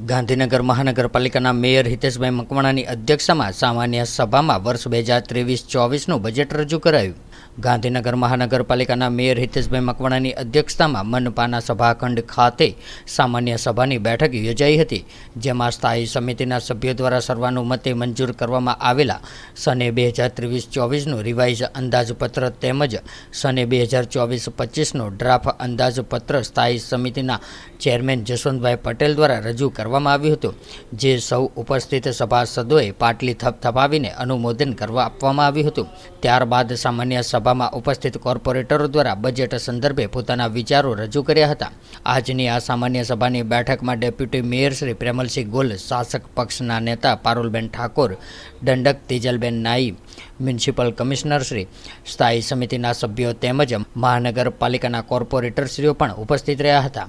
ગાંધીનગર મહાનગરપાલિકાના મેયર હિતેશભાઈ મકવાણાની અધ્યક્ષતામાં સામાન્ય સભામાં વર્ષ બે હજાર ત્રેવીસ ચોવીસનું બજેટ રજૂ કરાયું. ગાંધીનગર મહાનગરપાલિકાના મેયર હિતેશભાઈ મકવાણાની અધ્યક્ષતામાં મનપાના સભાખંડ ખાતે સામાન્ય સભાની બેઠક યોજાઈ હતી, જેમાં સ્થાયી સમિતિના સભ્યો દ્વારા સર્વાનુમતે મંજૂર કરવામાં આવેલા સને બે હજાર ત્રેવીસ ચોવીસનું રિવાઇઝ અંદાજપત્ર તેમજ સને બે હજાર ચોવીસ પચીસનો ડ્રાફ્ટ અંદાજપત્ર સ્થાયી સમિતિના ચેરમેન જસવંતભાઈ પટેલ દ્વારા રજૂ કરવામાં આવ્યું હતું, જે સૌ ઉપસ્થિત સભાસદોએ પાટલી થપથપાવીને અનુમોદન કરવા આપવામાં આવ્યું હતું. ત્યારબાદ સામાન્ય સભામાં ઉપસ્થિત કોર્પોરેટરો દ્વારા બજેટ સંદર્ભે પોતાના વિચારો રજૂ કર્યા હતા. આજની આ સામાન્ય સભાની બેઠકમાં ડેપ્યુટી મેયર શ્રી પ્રેમલસિંહ ગોલ, શાસક પક્ષના નેતા પારુલબેન ઠાકોર, દંડક તેજલબેન નાઈ, મ્યુનિસિપલ કમિશનર શ્રી, સ્થાયી સમિતિના સભ્યો તેમજ મહાનગરપાલિકાના કોર્પોરેટરશ્રીઓ પણ ઉપસ્થિત રહ્યા હતા.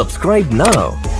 Subscribe now.